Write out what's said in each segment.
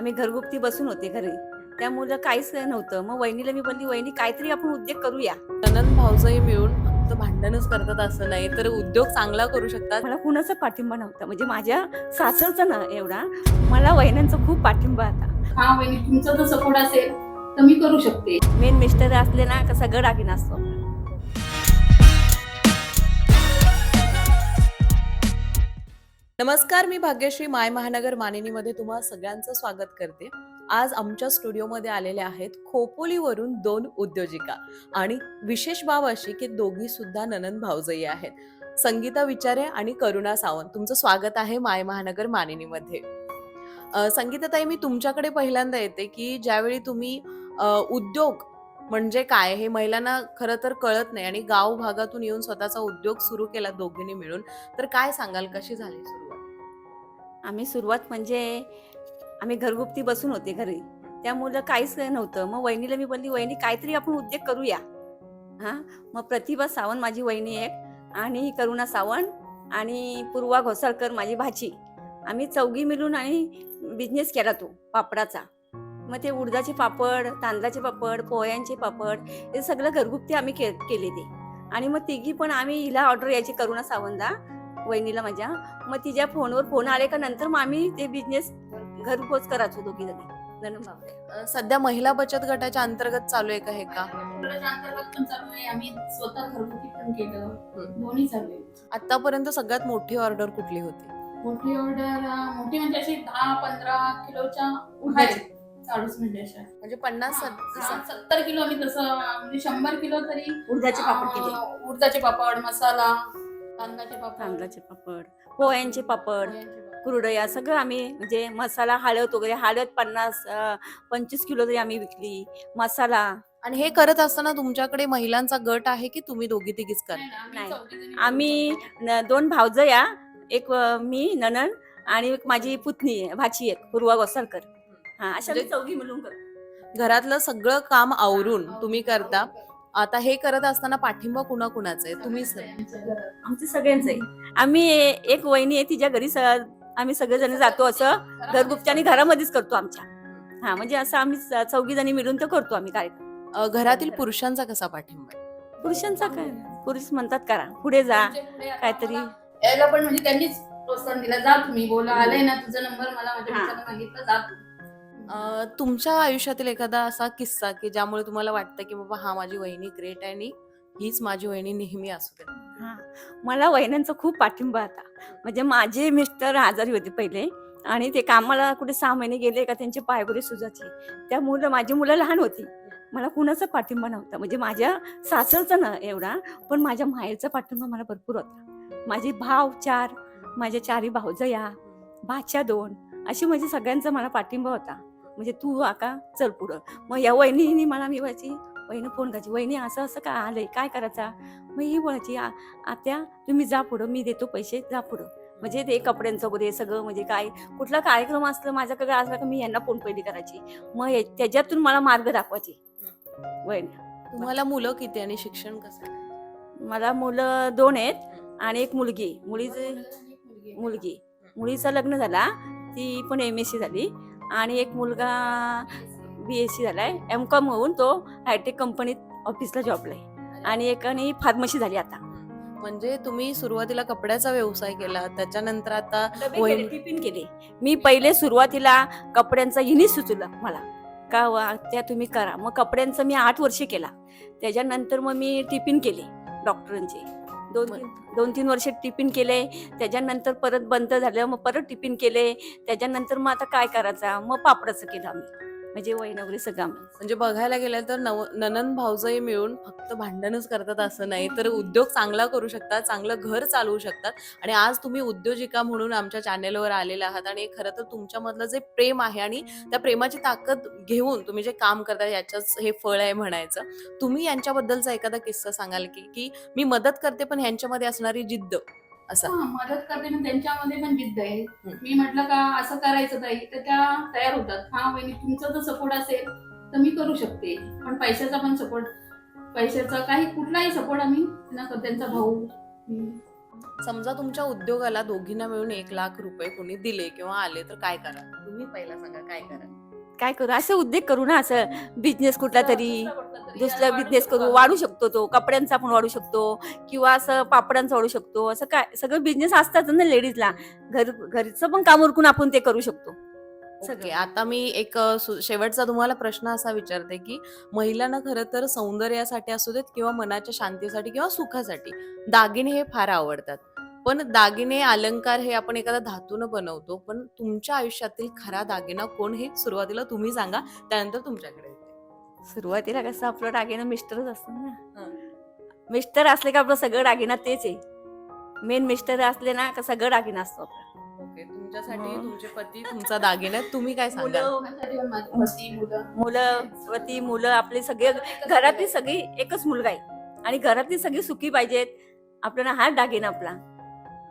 आम्ही घरगुप्ती बसून होते घरी. त्यामुळे काहीच नव्हतं. मग वहिनीला मी बोलली वहिनी काहीतरी आपण उद्योग करूया. ननंद भाऊजाई मिळून फक्त भांडणच करतात असं नाही तर उद्योग चांगला करू शकतात? मला कुणाचा पाठिंबा नव्हता. म्हणजे माझ्या सासरचा ना एवढा. मला वहिन्यांचा खूप पाठिंबा होता. हा वहिनी तुमचा जर सपोर्ट असेल तर मी करू शकते. मेन मिस्टर असले ना का सगळं डाकीन असतो. नमस्कार मी भाग्यश्री माय महानगर मानिनीमध्ये तुम्हा सगळ्यांचं स्वागत करते. आज आमच्या स्टुडिओमध्ये आलेल्या आहेत खोपोलीवरून दोन उद्योजिका आणि विशेष बाब अशी की दोघी सुद्धा ननंद भाऊजई आहेत. संगीता विचारे आणि करुणा सावंत. तुमचं स्वागत आहे माय महानगर मानिनीमध्ये. संगीताताई मी तुमच्याकडे पहिल्यांदा येते की ज्यावेळी तुम्ही उद्योग म्हणजे काय हे महिलांना खरं तर कळत नाही आणि गाव भागातून येऊन स्वतःचा उद्योग सुरू केला दोघींनी मिळून तर काय सांगाल? कशी झाली सुरू आम्ही सुरुवात म्हणजे आम्ही घरगुप्ती बसून होते घरी. त्यामुळं काहीच नव्हतं. मग वहिनीला मी बोलली वहिनी काहीतरी आपण उद्योग करूया. हां? मग प्रतिभा सावंत माझी वहिनी एक आणि करुणा सावंत आणि पूर्वा घोसाळकर माझी भाची. आम्ही चौघी मिळून आणि बिझनेस केला तो पापडाचा. मग ते उडदाचे पापड तांदळाचे पापड पोह्यांचे पापड हे सगळं घरगुप्ती आम्ही के केले ते आणि मग तिघी पण आम्ही हिला ऑर्डर यायची करुणा सावंतला. वहिनीला माझ्या. मग तिच्या फोनवर फोन आले का नंतर मग आम्ही ते बिझनेस घरपोच करायचो दोघी जणी. अ, सध्या महिला बचत गटाच्या अंतर्गत चालू आहे का हे का मुलाच्या अंतर्गत पण चालू आहे. आम्ही स्वतः घरगुती पण केलं. दोन्ही चालू आहे. आतापर्यंत सगळ्यात मोठी ऑर्डर कुठली होती? मोठी ऑर्डर मोठी म्हणजे अशी दहा पंधरा किलोच्या म्हणजे? अशा. म्हणजे पन्नास सत्तर किलो आम्ही तसं म्हणजे शंभर किलो तरी उडदाचे पापड केले अं, उडदाचे पापड मसाला तांदळाचे पापड. तांदळाचे पापड पोह्यांचे पापड पोह्यांचे पापड. कुरडया सगळं आम्ही म्हणजे मसाला हळद वगैरे हळद पन्नास अं, पंचवीस किलो तरी आम्ही विकली. मसाला. आणि हे करत असताना तुमच्याकडे महिलांचा गट आहे की तुम्ही दोघी तिघीच करा नाही, आम्ही नाही. चौघीजणी आम्ही न- दोन भावजया एक अं, मी ननन आणि एक माझी पुतणी आहे, भाची एक पूर्वा गोसाळकर हा अशा म्हणजे- चौघी मिळून करतो. घरातलं सगळं काम आवरून तुम्ही करता. आता हे करत असताना पाठिंबा कुणा कुणाचा आहे घरात. आमचं सगळ्यांचं. आहे आम्ही एक वहिनी आहे तिच्या घरी आम्ही सगळेजण जातो असं घरगुप्ती आणि घरामध्येच करतो आमच्या. हा म्हणजे असं आम्ही चौघी जणी मिळून तर करतो आम्ही कार्यक्रम. घरातील पुरुषांचा कसा पाठिंबा पुरुषांचा काय? पुरुष म्हणतात करा. पुढे जा. काहीतरी यायला पण म्हणजे त्यांनीच प्रोत्साहन दिलं. जा तुम्ही बोला आलाय ना तुझा नंबर मला माझ्या मागितलं जा तुमच्या आयुष्यातील एखादा असा किस्सा की ज्यामुळे तुम्हाला वाटतं की बाबा हा माझी वहिनी ग्रेट आहे आणि हीच माझी वहिनी नेहमी असू दे? हा. मला वहिन्यांचा खूप पाठिंबा होता. म्हणजे माझे मिस्टर आजारी होते पहिले आणि ते कामाला कुठे सहा महिने गेले का त्यांचे पायगुरे सुजाचे. त्या मुलं माझी मुलं लहान होती. मला कुणाचा पाठिंबा नव्हता. म्हणजे माझ्या सासरचा ना एवढा पण माझ्या माहेरचा पाठिंबा मला भरपूर होता. माझे भाव चार माझ्या चारी भाऊजया भाच्या दोन अशी म्हणजे सगळ्यांचा मला पाठिंबा होता. म्हणजे तू आका चल पुढं. मग या वहिनीने मला मी व्हायची वहिनी फोन करायची वहिनी असं असं का आलंय? काय करायचा? मग ही बोलायची "आ- आत्या तुम्ही जा पुढं मी देतो पैसे जा पुढं. म्हणजे ते कपड्यांचं वगैरे सगळं म्हणजे काय कुठला कार्यक्रम असलं माझ्याकडे असला का मी यांना फोन पहिली करायची. मग हे- त्याच्यातून मला मार्ग दाखवायचे. वहिनी. तुम्हाला मुलं किती आणि शिक्षण कसं? मला मुलं दोन आहेत आणि एक मुलगी. मुलीचं. मुलगी. मुलीचं लग्न झाला ती पण एम एस सी झाली. आणि एक मुलगा बी एस सी झालाय. एम कॉम होऊन तो हायटेक कंपनीत ऑफिसला जॉबला आहे. आणि एकाने फार्मसी झाली आता. म्हणजे तुम्ही सुरुवातीला कपड्याचा व्यवसाय केला त्याच्यानंतर आता टिफिन केले. मी पहिले सुरुवातीला कपड्यांचा हिनी सुचलं मला. का वा त्या तुम्ही करा. मग कपड्यांचं मी आठ वर्ष केला. त्याच्यानंतर मग मी टिफिन केले डॉक्टरांचे दोन तीन दोन तीन वर्ष टिफिन केले. त्याच्यानंतर परत बंद झालं मग परत टिफिन केले. त्याच्यानंतर मग आता काय करायचं? मग पापडाचं केलं आम्ही. म्हणजे वहिन वगैरे सगळं म्हणजे बघायला गेलं तर नव ननंद भाऊजही मिळून फक्त भांडणच करतात असं नाही. तर उद्योग चांगला करू शकतात चांगलं घर चालवू शकतात. आणि आज तुम्ही उद्योजिका म्हणून आमच्या चॅनेलवर आलेला आहात आणि खरं तर तुमच्यामधलं जे प्रेम आहे आणि त्या प्रेमाची ताकद घेऊन तुम्ही जे काम करता याच्याच हे फळ आहे म्हणायचं. तुम्ही यांच्याबद्दलचा एखादा किस्सा सांगाल की की मी मदत करते पण यांच्यामध्ये असणारी जिद्द. असा. मदत करते ना त्यांच्यामध्ये पण जिद्द आहे. मी म्हटलं का असं करायचं ताई तर त्या तयार होतात. हा वहिनी तुमचा जर सपोर्ट असेल तर मी करू शकते. पण पैशाचा पण सपोर्ट पैशाचा काही कुठलाही सपोर्ट आम्ही करतो. त्यांचा भाऊ. समजा तुमच्या उद्योगाला दोघींना मिळून एक लाख रुपये कोणी दिले किंवा आले तर काय करा? तुम्ही पहिला सांगा काय करा? काय करू? असं उद्योग करू ना असं बिझनेस कुठला तरी दुसरा बिझनेस करू वाढू शकतो तो कपड्यांचा पण वाढू शकतो किंवा असं पापडांचा वाढू शकतो असं काय सगळं बिझनेस असतात ना लेडीजला घर घरचं पण काम उरकून आपण ते करू शकतो. ओके आता मी एक शेवटचा तुम्हाला प्रश्न असा विचारते की महिलांना खरं तर सौंदर्यासाठी असू देत किंवा मनाच्या शांतीसाठी किंवा सुखासाठी दागिने हे फार आवडतात. पण दागिने अलंकार हे आपण एखादा धातून बनवतो पण तुमच्या आयुष्यातील खरा दागिना कोण हे सुरुवातीला तुम्ही सांगा त्यानंतर तुमच्याकडे येते. सुरुवातीला कसं आपलं दागिनं मिस्टरच असतं ना हं. मिस्टर असले का आपलं सगळं दागिना तेच आहे मेन मिस्टर असले ना का सगळं दागिना असतो आपला ओके तुमच्यासाठी? तुमचे पती तुमचा दागिना. तुम्ही काय सांगाल मुलं पती मुलं आपले सगळे घरातली सगळी एकच मुलगा आहे आणि घरातली सगळी सुखी पाहिजेत आपल्याला हा दागिना आपला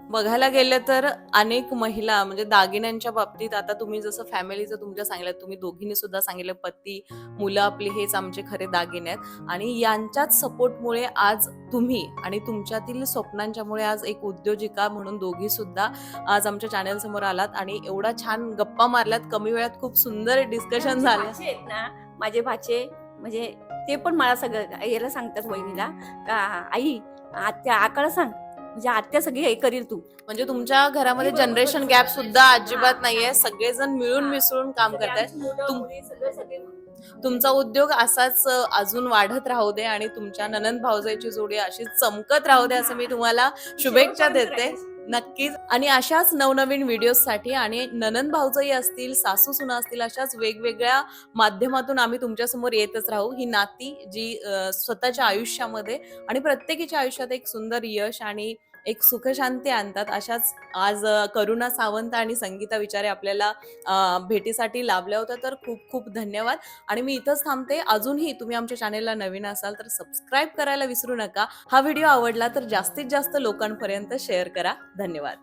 बघायला गेलं तर अनेक महिला म्हणजे दागिन्यांच्या बाबतीत आता तुम्ही जसं फॅमिलीचं तुमच्या सांगितलं तुम्ही दोघींनी सुद्धा सांगितलं पती मुलं आपली हेच आमचे खरे दागिने आहेत. आणि यांच्याच सपोर्टमुळे आज तुम्ही आणि तुमच्यातील स्वप्नांच्यामुळे आज एक उद्योजिका म्हणून दोघी सुद्धा आज आमच्या चॅनल समोर आलात. आणि एवढा छान गप्पा मारल्यात कमी वेळात खूप सुंदर डिस्कशन झालं. ना माझे भाचे म्हणजे ते पण मला सगळं याला सांगतात वहिनीला. का आई आत्या आकाला सांग. म्हणजे आत्या सगळी हे करील तू. म्हणजे तुमच्या घरामध्ये जनरेशन. गॅप सुद्धा अजिबात हा. नाहीये. सगळेजण मिळून. मिसळून काम करतायत. तुम- तुमचा उद्योग असाच अ, अजून वाढत राहू दे आणि तुमच्या ननंद भाऊजाईची जोडी अशीच चमकत राहू दे असं मी तुम्हाला शुभेच्छा देते. नक्कीच. आणि अशाच नवनवीन व्हिडिओसाठी आणि ननंद भाऊजाई असतील सासू सुना असतील अशाच वेगवेगळ्या माध्यमातून आम्ही तुमच्यासमोर येतच राहू. ही नाती जी अ, स्वतःच्या आयुष्यामध्ये आणि प्रत्येकीच्या आयुष्यात एक सुंदर यश आणि एक सुखशांती आणतात अशाच आज करुणा सावंत आणि संगीता विचारे आपल्याला भेटीसाठी लाभल्या होत्या. तर खूप खूप धन्यवाद. आणि मी इथंच थांबते. अजूनही तुम्ही आमच्या चॅनेलला नवीन असाल तर सबस्क्राईब करायला विसरू नका. हा व्हिडिओ आवडला तर जास्तीत जास्त लोकांपर्यंत शेअर करा. धन्यवाद.